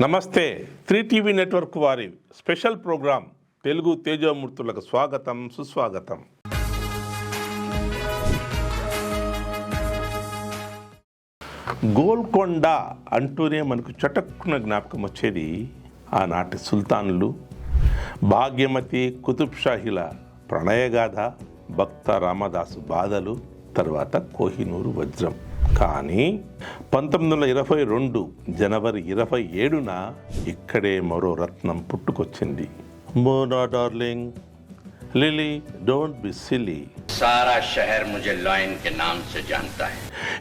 నమస్తే. Three TV network వారి special programme Telugu తేజమూర్తులకు స్వాగతం సుస్వాగతం. గోల్కొండ అంటూనే మనకు చటక్కున జ్ఞాపకం వచ్చేది ఆనాటి సుల్తాన్లు. భాగ్యమతి కుతుబ్షాహిల ప్రణయగాథ భక్త రామదాసు బాధలు తర్వాత కోహినూరు వజ్రం. కానీ పంతొమ్మిది వందల ఇరవై రెండు జనవరి ఇరవై ఏడున ఇక్కడే మరో రత్నం పుట్టుకొచ్చింది. Mona darling. Lily don't be silly. సారా షహర్ ముజే లైన్ కే నామ్ సే జాంతా హై.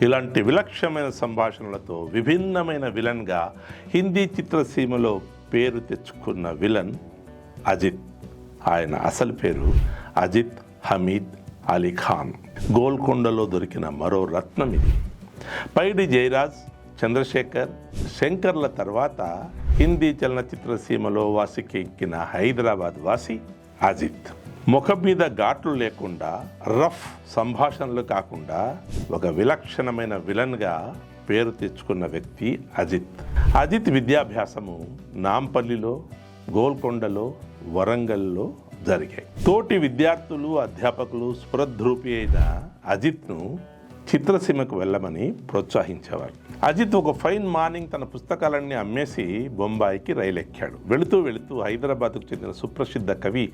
ఇలాంటి విలక్షణమైన సంభాషణలతో విభిన్నమైన విలన్గా హిందీ చిత్రసీమలో పేరు తెచ్చుకున్న విలన్ అజిత్. ఆయన అసలు పేరు అజిత్ హమీద్ అలీ ఖాన్. గోల్కొండలో దొరికిన మరో రత్నం ఇది. పైడి జయరాజ్ చంద్రశేఖర్ శంకర్ల తర్వాత హిందీ చలనచిత్ర సీమలో వాసికెక్కిన హైదరాబాద్ వాసి అజిత్. ముఖం మీద ఘాట్లు లేకుండా రఫ్ సంభాషణలు కాకుండా ఒక విలక్షణమైన విలన్గా పేరు తెచ్చుకున్న వ్యక్తి అజిత్. అజిత్ విద్యాభ్యాసము నాంపల్లిలో గోల్కొండలో వరంగల్లో జరిగాయి. తోటి విద్యార్థులు అధ్యాపకులు స్ఫురద్రూపి అయిన అజిత్ను చిత్రసీమకు వెళ్ళమని ప్రోత్సహించేవారు అజిత్ ఒక ఫైన్ మార్నింగ్ తన పుస్తకాలన్నీ అమ్మేసి బొంబాయికి రైలు ఎక్కాడు వెళుతూ వెళుతూ హైదరాబాద్కు చెందిన సుప్రసిద్ధ కవి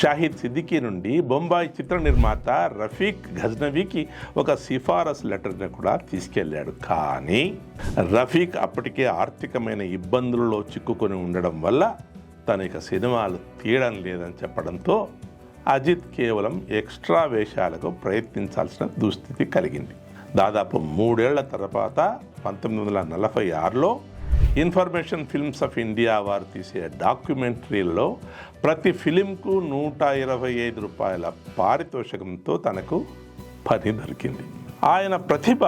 షాహిద్ సిద్దికీ నుండి బొంబాయి చిత్ర నిర్మాత రఫీక్ గజ్నవీకి ఒక సిఫారసు లెటర్ని కూడా తీసుకెళ్ళాడు. కానీ రఫీక్ అప్పటికే ఆర్థికమైన ఇబ్బందులలో చిక్కుకొని ఉండడం వల్ల తన ఇక సినిమాలు తీయడం లేదని చెప్పడంతో అజిత్ కేవలం ఎక్స్ట్రా వేషాలకు ప్రయత్నించాల్సిన దుస్థితి కలిగింది. దాదాపు మూడేళ్ళ తర్వాత పంతొమ్మిది వందల నలభై ఆరులో ఇన్ఫర్మేషన్ ఫిల్మ్స్ ఆఫ్ ఇండియా వారు తీసే డాక్యుమెంటరీలో ప్రతి ఫిలింకు నూట ఇరవై ఐదు రూపాయల పారితోషికంతో తనకు పని దొరికింది. ఆయన ప్రతిభ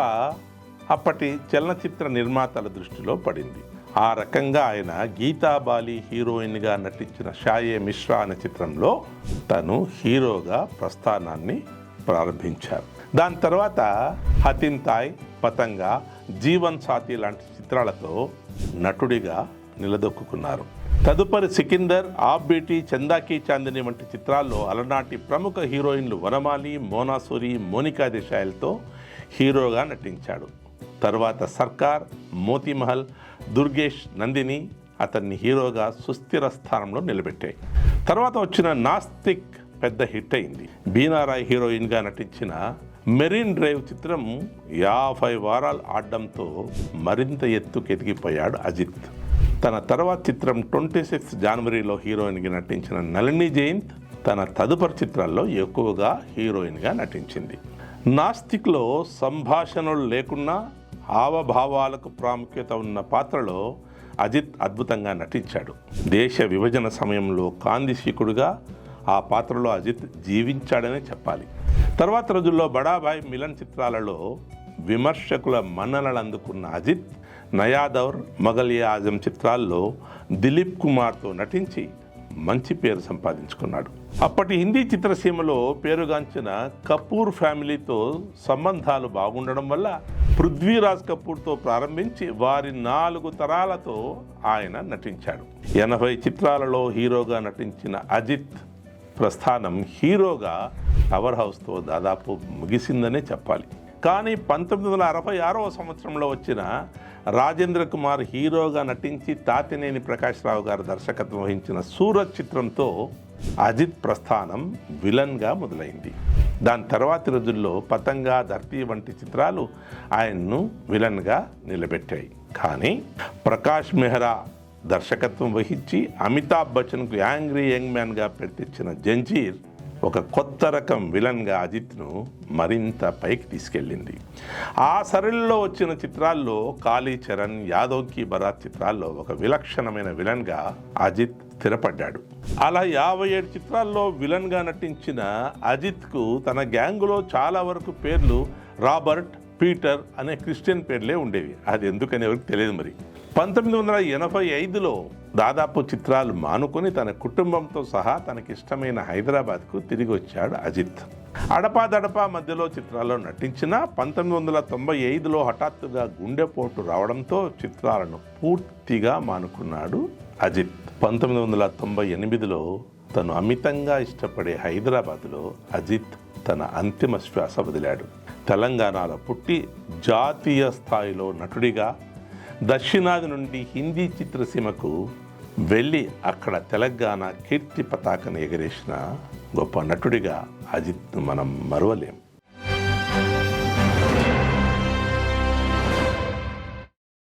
అప్పటి చలనచిత్ర నిర్మాతల దృష్టిలో పడింది. ఆ రకంగా ఆయన గీతాబాలి హీరోయిన్గా నటించిన షాయే మిశ్రా అనే చిత్రంలో తను హీరోగా ప్రస్థానాన్ని ప్రారంభించారు. దాని తర్వాత హతిన్ తాయ్ పతంగ జీవన్ సాతి లాంటి చిత్రాలతో నటుడిగా నిలదొక్కున్నారు తదుపరి సికిందర్ ఆఫ్ బీటీ చందాకి చాందిని వంటి చిత్రాల్లో అలనాటి ప్రముఖ హీరోయిన్లు వనమాలి మోనాసూరి మోనికా దేశాయలతో హీరోగా నటించాడు. తర్వాత సర్కార్ మోతీమహల్ దుర్గేష్ నందిని అతన్ని హీరోగా సుస్థిర స్థానంలో నిలబెట్టాయి. తర్వాత వచ్చిన నాస్తిక్ పెద్ద హిట్ అయింది. బీనారాయ్ హీరోయిన్గా నటించిన మెరీన్ డ్రైవ్ చిత్రం యాభై వారాలు ఆడడంతో మరింత ఎత్తుకెదిగిపోయాడు అజిత్. తన తర్వాత చిత్రం ట్వంటీ సిక్స్ జనవరిలో హీరోయిన్గా నటించిన నళిని జయంత్ తన తదుపరి చిత్రాల్లో ఎక్కువగా హీరోయిన్గా నటించింది. నాస్తిక్లో సంభాషణలు లేకున్నా హావభావాలకు ప్రాముఖ్యత ఉన్న పాత్రలో అజిత్ అద్భుతంగా నటించాడు. దేశ విభజన సమయంలో కాందిశీకుడుగా ఆ పాత్రలో అజిత్ జీవించాడనే చెప్పాలి. తర్వాత రోజుల్లో బడాబాయ్ మిలన్ చిత్రాలలో విమర్శకుల మన్ననలు అందుకున్న అజిత్ నయాదౌర్ మొఘల్ ఆజం చిత్రాల్లో దిలీప్ కుమార్తో నటించి మంచి పేరు సంపాదించుకున్నాడు. అప్పటి హిందీ చిత్రసీమలో పేరుగాంచిన కపూర్ ఫ్యామిలీతో సంబంధాలు బాగుండడం వల్ల పృథ్వీరాజ్ కపూర్తో ప్రారంభించి వారి నాలుగు తరాలతో ఆయన నటించాడు. ఎనభై చిత్రాలలో హీరోగా నటించిన అజిత్ ప్రస్థానం హీరోగా పవర్ హౌస్తో దాదాపు ముగిసిందనే చెప్పాలి. కానీ పంతొమ్మిది వందల అరవై ఆరవ సంవత్సరంలో వచ్చిన రాజేంద్ర కుమార్ హీరోగా నటించి తాతినేని ప్రకాష్ రావు గారు దర్శకత్వం వహించిన సూరత్ చిత్రంతో అజిత్ ప్రస్థానం విలన్గా మొదలైంది. దాని తర్వాతి రోజుల్లో పతంగా ధర్తి వంటి చిత్రాలు ఆయన్ను విలన్గా నిలబెట్టాయి. కానీ ప్రకాష్ మెహ్రా దర్శకత్వం వహించి అమితాబ్ బచ్చన్కు యాంగ్రీ యంగ్ మ్యాన్గా పెట్టించిన జంజీర్ ఒక కొత్త రకం విలన్గా అజిత్ను మరింత పైకి తీసుకెళ్ళింది. ఆ సరళిలో వచ్చిన చిత్రాల్లో కాళీ చరణ్ యాదవ్కి బరాత్ చిత్రాల్లో ఒక విలక్షణమైన విలన్గా అజిత్ స్థిరపడ్డాడు. అలా యాభై ఏడు చిత్రాల్లో విలన్గా నటించిన అజిత్కు తన గ్యాంగులో చాలా వరకు పేర్లు రాబర్ట్ పీటర్ అనే క్రిస్టియన్ పేర్లే ఉండేవి. అది ఎందుకని ఎవరికి తెలియదు మరి. పంతొమ్మిది వందల ఎనభై ఐదులో దాదాపు చిత్రాలు మానుకొని తన కుటుంబంతో సహా తనకిష్టమైన హైదరాబాద్కు తిరిగి వచ్చాడు అజిత్. అడపాదడపా మధ్యలో చిత్రాల్లో నటించిన పంతొమ్మిది వందల తొంభై ఐదులో హఠాత్తుగా గుండెపోటు రావడంతో చిత్రాలను పూర్తిగా మానుకున్నాడు అజిత్. పంతొమ్మిది వందల తొంభై ఎనిమిదిలో తను అమితంగా ఇష్టపడే హైదరాబాద్లో అజిత్ తన అంతిమ శ్వాస వదిలాడు. తెలంగాణలో పుట్టి జాతీయ స్థాయిలో నటుడిగా దక్షిణాది నుండి హిందీ చిత్రసీమకు వెళ్ళి అక్కడ తెలంగాణ కీర్తి పతాకను ఎగరేసిన గొప్ప నటుడిగా అజిత్ను మనం మరవలేం.